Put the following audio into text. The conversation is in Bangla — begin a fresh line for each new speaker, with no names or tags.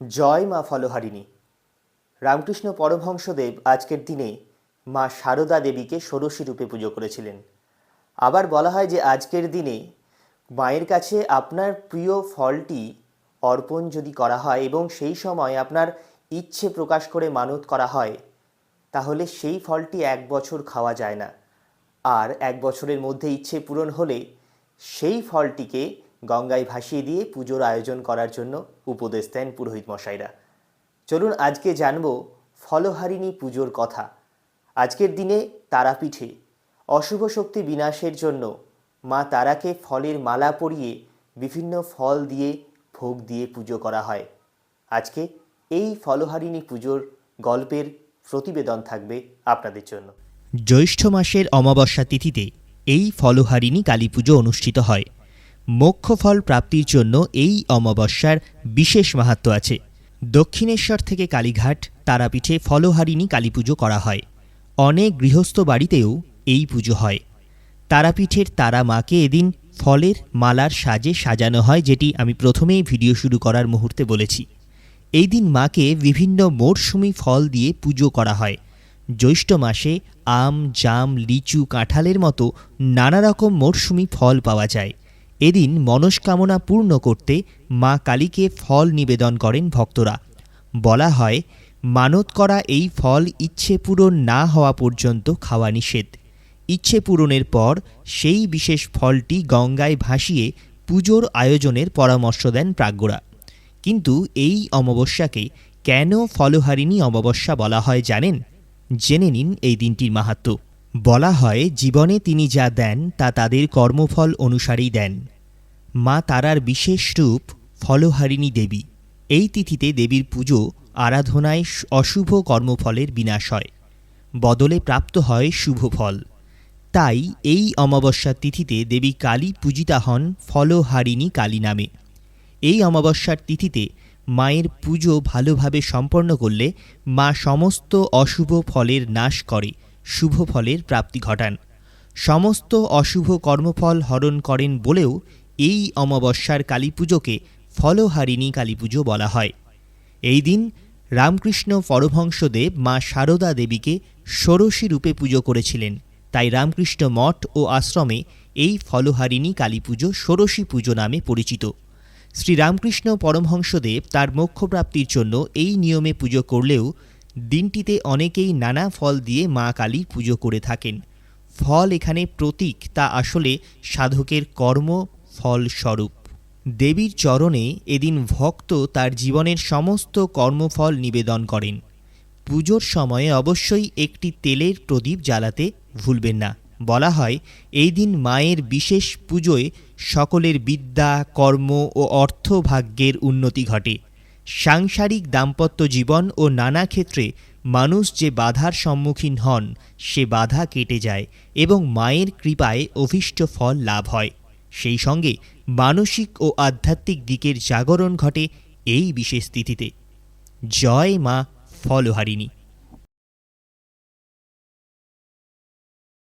জয় মা ফলহারিণী। রামকৃষ্ণ পরমহংসদেব আজকের দিনে মা সারদা দেবীকে ষোড়শী রূপে পুজো করেছিলেন। আবার বলা হয় যে আজকের দিনে মায়ের কাছে আপনার প্রিয় ফলটি অর্পণ যদি করা হয় এবং সেই সময় আপনার ইচ্ছে প্রকাশ করে মানত করা হয়, তাহলে সেই ফলটি এক বছর খাওয়া যায় না। আর এক বছরের মধ্যে ইচ্ছে পূরণ হলে সেই ফলটিকে গঙ্গায় ভাসিয়ে দিয়ে পুজোর আয়োজন করার জন্য উপদেশ দেন পুরোহিত মশাইরা। চলুন আজকে জানব ফলহারিণী পুজোর কথা। আজকের দিনে তারাপীঠে অশুভ শক্তি বিনাশের জন্য মা তারাকে ফলের মালা পরিয়ে বিভিন্ন ফল দিয়ে ভোগ দিয়ে পুজো করা হয়। আজকে এই ফলহারিণী পুজোর গল্পের প্রতিবেদন থাকবে আপনাদের জন্য।
জ্যৈষ্ঠ মাসের অমাবস্যা তিথিতে এই ফলহারিণী কালী পুজো অনুষ্ঠিত হয়। মোক্ষফল প্রাপ্তির জন্য এই অমাবস্যার বিশেষ মাহাত্ম আছে। দক্ষিণেশ্বর থেকে কালীঘাট, তারাপীঠে ফলহারিণী কালী পুজো করা হয়। অনেক গৃহস্থ বাড়িতেও এই পুজো হয়। তারাপীঠের তারা মাকে এদিন ফলের মালার সাজে সাজানো হয়, যেটি আমি প্রথমেই ভিডিও শুরু করার মুহূর্তে বলেছি। এই দিন মাকে বিভিন্ন মরশুমি ফল দিয়ে পুজো করা হয়। জ্যৈষ্ঠ মাসে আম, জাম, লিচু, কাঁঠালের মতো নানা রকম মরশুমি ফল পাওয়া যায়। এদিন মনস্কামনা পূর্ণ করতে মা কালীকে ফল নিবেদন করেন ভক্তরা। বলা হয়, মানত করা এই ফল ইচ্ছে পূরণ না হওয়া পর্যন্ত খাওয়া নিষেধ। ইচ্ছে পূরণের পর সেই বিশেষ ফলটি গঙ্গায় ভাসিয়ে পুজোর আয়োজনের পরামর্শ দেন প্রাজ্ঞরা। কিন্তু এই অমাবস্যাকে কেন ফলহারিণী অমাবস্যা বলা হয় জানেন? জেনে নিন এই দিনটির মাহাত্ম। বলা হয়, জীবনে তিনি যা দেন, তা তাদের কর্মফল অনুসারেই দেন। মা তারার বিশেষ রূপ, ফলহারিণী দেবী। এই তিথিতে দেবীর পুজো আরাধনায় অশুভ কর্মফলের বিনাশ হয়। বদলে প্রাপ্ত হয় শুভ ফল। তাই এই অমাবস্যার তিথিতে দেবী কালী পূজিতা হন ফলহারিণী কালী নামে। এই অমাবস্যার তিথিতে মায়ের পুজো ভালোভাবে সম্পন্ন করলে মা সমস্ত অশুভ ফলের নাশ করে। শুভ ফলের প্রাপ্তি ঘটান। সমস্ত অশুভ কর্মফল হরণ করেন বলেও এই অমাবস্যার কালী পুজোকে ফলহারিণী কালী পুজো বলা হয়। এই দিন রামকৃষ্ণ পরমহংসদেব মা সারদা দেবীকে ষোড়শী রূপে পুজো করেছিলেন। তাই রামকৃষ্ণ মঠ ও আশ্রমে এই ফলহারিণী কালী পুজো ষোড়শী পুজো নামে পরিচিত। শ্রীরামকৃষ্ণ পরমহংসদেব তার মোক্ষপ্রাপ্তির জন্য এই নিয়মে পুজো করলেও দিনটিতে অনেকেই নানা ফল দিয়ে মা কালীর পুজো করে থাকেন। ফল এখানে প্রতীক, তা আসলে সাধকের কর্ম ফল স্বরূপ দেবীর চরণে এদিন ভক্ত তার জীবনের সমস্ত কর্মফল নিবেদন করেন। পুজোর সময়ে অবশ্যই একটি তেলের প্রদীপ জ্বালাতে ভুলবেন না। বলা হয়, এই দিন মায়ের বিশেষ পুজোয় সকলের বিদ্যা, কর্ম ও অর্থভাগ্যের উন্নতি ঘটে। সাংসারিক দাম্পত্য জীবন ও নানা ক্ষেত্রে মানুষ যে বাধার সম্মুখীন হন, সে বাধা কেটে যায় এবং মায়ের কৃপায় অভীষ্ট ফল লাভ হয়। সেই সঙ্গে মানসিক ও আধ্যাত্মিক দিকের জাগরণ ঘটে এই বিশেষ তিথিতে। জয় মা ফলহারিণী।